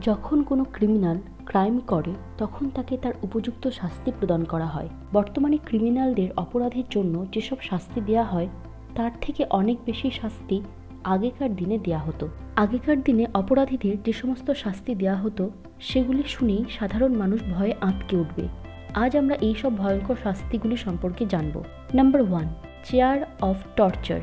যখন কোনো criminal crime করে, তখন তাকে তার উপযুক্ত শাস্তি প্রদান করা হয়। বর্তমানে ক্রিমিনালদের অপরাধের জন্য যেসব শাস্তি দেওয়া হয়, তার থেকে অনেক বেশি শাস্তি আগেকার দিনে দেয়া হতো। আগেকার দিনে অপরাধীদের যে সমস্ত শাস্তি দেওয়া হতো, সেগুলি শুনেই সাধারণ মানুষ ভয়ে আঁতকে উঠবে। আজ আমরা এই সব ভয়ঙ্কর শাস্তিগুলি সম্পর্কে জানব। Number one chair of torture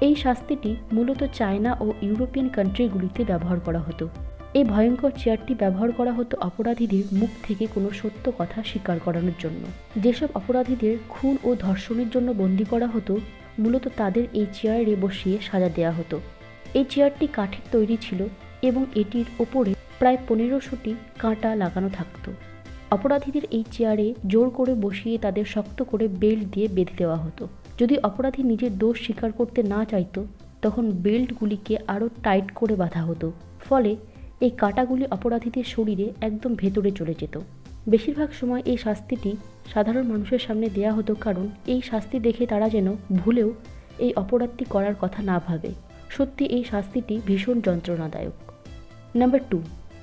এই শাস্তিটি মূলত চায়না ও ইউরোপিয়ান কান্ট্রিগুলিতে ব্যবহার করা হতো। এই ভয়ঙ্কর চেয়ারটি ব্যবহার করা হতো অপরাধীদের মুখ থেকে কোনো সত্য কথা স্বীকার করানোর জন্য। যেসব অপরাধীদের খুন ও ধর্ষণের জন্য বন্দী করা হতো, মূলত তাদের এই চেয়ারে বসিয়ে সাজা দেওয়া হতো। এই চেয়ারটি কাঠের তৈরি ছিল এবং এটির ওপরে প্রায় পনেরোশোটি কাঁটা লাগানো থাকতো। অপরাধীদের এই চেয়ারে জোর করে বসিয়ে তাদের শক্ত করে বেল্ট দিয়ে বেঁধে দেওয়া হতো। যদি অপরাধী নিজের দোষ স্বীকার করতে না চাইতো, তখন বেল্টগুলিকে আরও টাইট করে বাঁধা হতো। ফলে এই কাঁটাগুলি অপরাধীদের শরীরে একদম ভেতরে চলে যেত। বেশিরভাগ সময় এই শাস্তিটি সাধারণ মানুষের সামনে দেয়া হতো কারণ এই শাস্তি দেখে তারা যেন ভুলেও এই অপরাধটি করার কথা না ভাবে। সত্যি এই শাস্তিটি ভীষণ যন্ত্রণাদায়ক। Number two,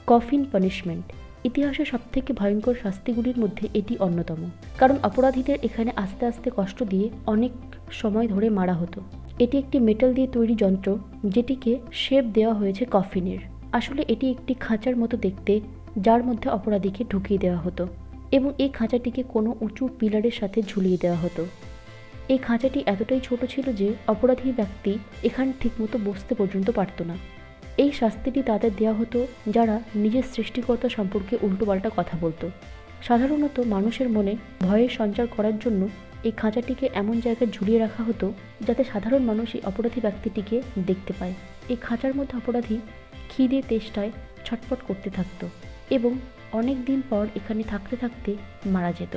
coffin punishment. ইতিহাসের সবথেকে ভয়ঙ্কর শাস্তিগুলির মধ্যে এটি অন্যতম, কারণ অপরাধীদের এখানে আস্তে আস্তে কষ্ট দিয়ে অনেক সময় ধরে মারা হতো। এটি একটি মেটাল দিয়ে তৈরি যন্ত্র, যেটিকে শেপ দেওয়া হয়েছে কফিনের। আসলে এটি একটি খাঁচার মতো দেখতে, যার মধ্যে অপরাধীকে ঢুকিয়ে দেওয়া হতো এবং এই খাঁচাটিকে কোনো উঁচু পিলারের সাথে ঝুলিয়ে দেওয়া হতো। এই খাঁচাটি এতটাই ছোট ছিল যে অপরাধী ব্যক্তি এখানে ঠিকমতো বসতে পর্যন্ত পারত না। এই শাস্তিটি তাদের দেওয়া হতো যারা নিজের সৃষ্টিকর্তা সম্পর্কে উল্টোপাল্টা কথা বলতো। সাধারণত মানুষের মনে ভয়ের সঞ্চার করার জন্য এই খাঁচাটিকে এমন জায়গায় ঝুলিয়ে রাখা হতো যাতে সাধারণ মানুষ এই অপরাধী ব্যক্তিটিকে দেখতে পায়। এই খাঁচার মধ্যে অপরাধী খিদে তেষ্টায় ছটফট করতে থাকতো এবং অনেক দিন পর এখানে থাকতে থাকতে মারা যেত।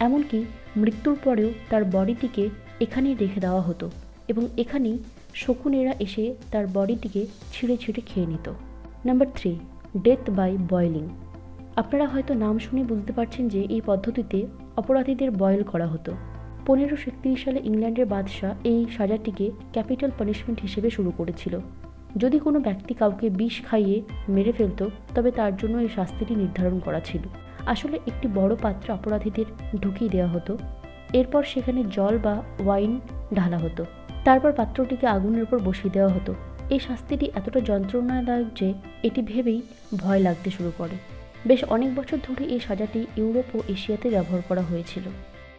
এমনকি মৃত্যুর পরেও তার বডিটিকে এখানেই রেখে দেওয়া হতো এবং এখানেই শকুনেরা এসে তার বডিটিকে ছিঁড়ে ছিঁড়ে খেয়ে নিত। Number three, death by boiling. আপনারা হয়তো নাম শুনে বুঝতে পারছেন যে এই পদ্ধতিতে অপরাধীদের বয়েল করা হতো। পনেরোশো একত্রিশ সালে ইংল্যান্ডের বাদশাহ এই সাজাটিকে ক্যাপিটাল পানিশমেন্ট হিসেবে শুরু করেছিল। যদি কোনো ব্যক্তি কাউকে বিষ খাইয়ে মেরে ফেলতো, তবে তার জন্য এই শাস্তিটি নির্ধারণ করা ছিল। আসলে একটি বড় পাত্রে অপরাধীদের ঢুকিয়ে দেওয়া হতো। এরপর সেখানে জল বা ওয়াইন ঢালা হতো। তারপর পাত্রটিকে আগুনের উপর বসিয়ে দেওয়া হতো। এই শাস্তিটি এতটা যন্ত্রণাদায়ক যে এটি ভেবেই ভয় লাগতে শুরু করে। বেশ অনেক বছর ধরে এই সাজাটি ইউরোপ ও এশিয়াতে ব্যবহার করা হয়েছিল।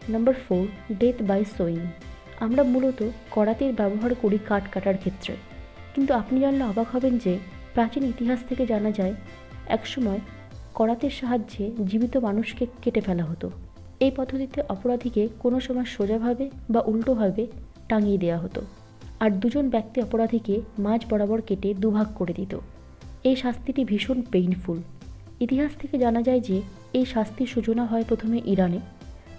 Number four, death by sawing. আমরা মূলত করাতের ব্যবহার করি কাঠ কাটার ক্ষেত্রে। কিন্তু আপনি জানলে অবাক হবেন যে প্রাচীন ইতিহাস থেকে জানা যায় একসময় করাতের সাহায্যে জীবিত মানুষকে কেটে ফেলা হতো। এই পদ্ধতিতে অপরাধীকে কোনো সময় সোজাভাবে বা উল্টোভাবে টাঙিয়ে দেওয়া হতো আর দুজন ব্যক্তি অপরাধীকে মাঝ বরাবর কেটে দুভাগ করে দিত। এই শাস্তিটি ভীষণ পেইনফুল ইতিহাস থেকে জানা যায় যে এই শাস্তির সূচনা হয় প্রথমে ইরানে।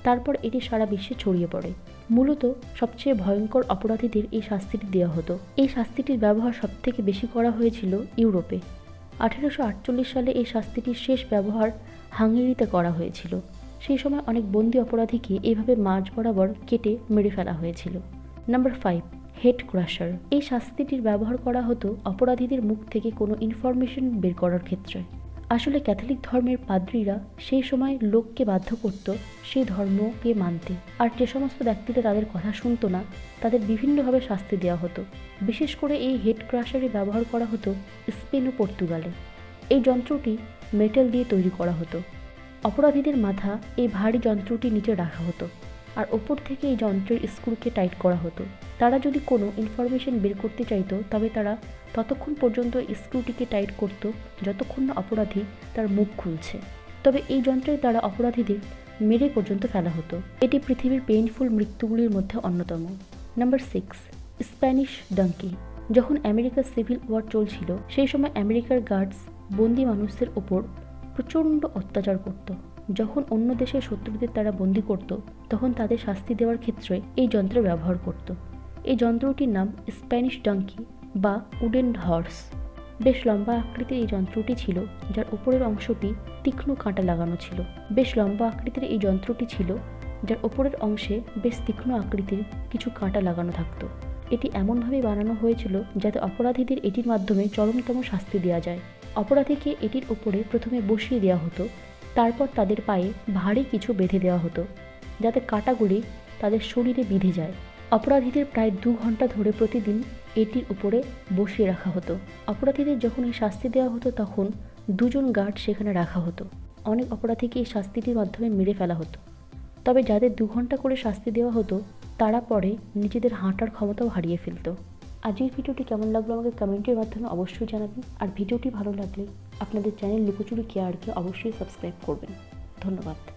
তারপর এটি সারা বিশ্বে ছড়িয়ে পড়ে। মূলত সবচেয়ে ভয়ঙ্কর অপরাধীদের এই শাস্তিটি দেওয়া হতো। এই শাস্তিটির ব্যবহার সবথেকে বেশি করা হয়েছিল ইউরোপে। আঠেরোশো আটচল্লিশ সালে এই শাস্তিটির শেষ ব্যবহার হাঙ্গেরিতে করা হয়েছিল। সেই সময় অনেক বন্দি অপরাধীকে এইভাবে মাঝ বরাবর কেটে মেরে ফেলা হয়েছিল। Number five, head crusher. এই শাস্তিটির ব্যবহার করা হতো অপরাধীদের মুখ থেকে কোনো ইনফরমেশন বের করার ক্ষেত্রে। আসলে ক্যাথলিক ধর্মের পাদ্রীরা সেই সময় লোককে বাধ্য করত সেই ধর্মকে মানতে। আর যে সমস্ত ব্যক্তিরা তাদের কথা শুনতো না, তাদের বিভিন্নভাবে শাস্তি দেওয়া হতো। বিশেষ করে এই হেড ক্রাশারই ব্যবহার করা হতো স্পেন ও পর্তুগালে। এই যন্ত্রটি মেটাল দিয়ে তৈরি করা হতো। অপরাধীদের মাথা এই ভারী যন্ত্রটি নিচে রাখা হতো। আর ওপর থেকে এই যন্ত্রের স্ক্রুকে টাইট করা হতো। তারা যদি কোনো ইনফরমেশন বের করতে চাইতো, তবে তারা ততক্ষণ পর্যন্ত স্ক্রুটিকে টাইট করত যতক্ষণ না অপরাধী তার মুখ খুলছে। তবে এই যন্ত্রের দ্বারা অপরাধীদের মেরে পর্যন্ত ফেলা হতো। এটি পৃথিবীর পেইনফুল মৃত্যুগুলির মধ্যে অন্যতম। নাম্বার সিক্স স্প্যানিশ ডাঙ্কি যখন আমেরিকার সিভিল ওয়ার চলছিল, সেই সময় আমেরিকার গার্ডস বন্দি মানুষদের ওপর প্রচণ্ড অত্যাচার করত। যখন অন্য দেশের শত্রুদের তারা বন্দি করত, তখন তাদের শাস্তি দেওয়ার ক্ষেত্রে এই যন্ত্রের ব্যবহার করত। এই যন্ত্রটির নাম স্প্যানিশ ডাঙ্কি বা উডেন হর্স। বেশ লম্বা আকৃতির এই যন্ত্রটি ছিল, যার উপরের অংশটি তীক্ষ্ণ কাঁটা লাগানো ছিল। বেশ লম্বা আকৃতির এই যন্ত্রটি ছিল, যার ওপরের অংশে বেশ তীক্ষ্ণ আকৃতির কিছু কাঁটা লাগানো থাকতো। এটি এমনভাবে বানানো হয়েছিল যাতে অপরাধীদের এটির মাধ্যমে চরমতম শাস্তি দেওয়া যায়। অপরাধীকে এটির উপরে প্রথমে বসিয়ে দেওয়া হতো, তারপর তাদের পায়ে ভারী কিছু বেঁধে দেওয়া হতো, যাতে কাঁটাগুলি তাদের শরীরে বিঁধে যায়। অপরাধীদের প্রায় দু ঘণ্টা ধরে প্রতিদিন এটির উপরে বসিয়ে রাখা হতো। অপরাধীদের যখন এই শাস্তি দেওয়া হতো, তখন দুজন গার্ড সেখানে রাখা হতো। অনেক অপরাধীকে এই শাস্তিটির মাধ্যমে মেরে ফেলা হতো। তবে যাদের দু ঘণ্টা করে শাস্তি দেওয়া হতো, তারা পরে নিজেদের হাঁটার ক্ষমতাও হারিয়ে ফেলতো। আজকের ভিডিওটি কেমন লাগল আমাকে কমেন্টের মাধ্যমে অবশ্যই জানাবেন। আর ভিডিওটি ভালো লাগলে আপনাদের চ্যানেল লুকোচুরি কেয়ারকে অবশ্যই সাবস্ক্রাইব করবেন। ধন্যবাদ।